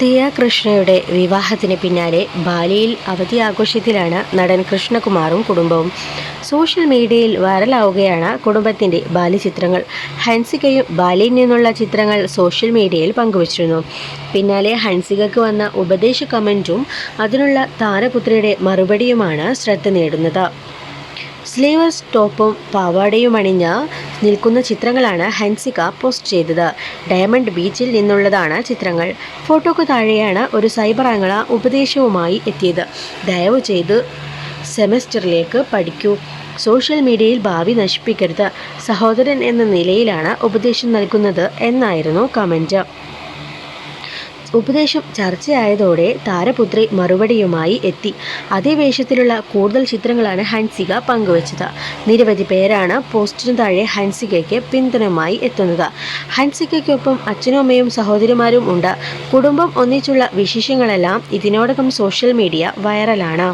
ദിയ കൃഷ്ണയുടെ വിവാഹത്തിന് പിന്നാലെ ബാലിയിൽ അവധി ആഘോഷത്തിലാണ് നടൻ കൃഷ്ണകുമാറും കുടുംബവും. സോഷ്യൽ മീഡിയയിൽ വൈറലാവുകയാണ് കുടുംബത്തിന്റെ ബാലി ചിത്രങ്ങൾ. ഹൻസികയും ബാലിയിൽ നിന്നുള്ള ചിത്രങ്ങൾ സോഷ്യൽ മീഡിയയിൽ പങ്കുവച്ചിരുന്നു. പിന്നാലെ ഹൻസികയ്ക്ക് വന്ന ഉപദേശ കമന്റും അതിനുള്ള താരപുത്രിയുടെ മറുപടിയുമാണ് ശ്രദ്ധ നേടുന്നത്. സ്ലീവ്ലെസ് ടോപ്പും പാവാടയും അണിഞ്ഞ് നിൽക്കുന്ന ചിത്രങ്ങളാണ് ഹൻസിക പോസ്റ്റ് ചെയ്തത്. ഡയമണ്ട് ബീച്ചിൽ നിന്നുള്ളതാണ് ചിത്രങ്ങൾ. ഫോട്ടോക്ക് താഴെയാണ് ഒരു സൈബർ ആംഗള ഉപദേശവുമായി എത്തിയത്. ദയവ് ചെയ്ത് സെമസ്റ്ററിലേക്ക് പഠിക്കൂ. സോഷ്യൽ മീഡിയയിൽ ഭാവി നശിപ്പിക്കരുത്. സഹോദരൻ എന്ന നിലയിലാണ് ഉപദേശം നൽകുന്നത് എന്നായിരുന്നു കമന്റ് ഉപദേശം ചർച്ചയായതോടെ താരപുത്രി മറുപടിയുമായി എത്തി. അതേ വേഷത്തിലുള്ള കൂടുതൽ ചിത്രങ്ങളാണ് ഹൻസിക പങ്കുവച്ചത്. നിരവധി പേരാണ് പോസ്റ്റിനു താഴെ ഹൻസികയ്ക്ക് പിന്തുണയുമായി എത്തുന്നത്. ഹൻസികയ്ക്കൊപ്പം അച്ഛനും അമ്മയും സഹോദരിമാരും ഉണ്ട്. കുടുംബം ഒന്നിച്ചുള്ള വിശേഷങ്ങളെല്ലാം ഇതിനോടകം സോഷ്യൽ മീഡിയ വൈറലാണ്.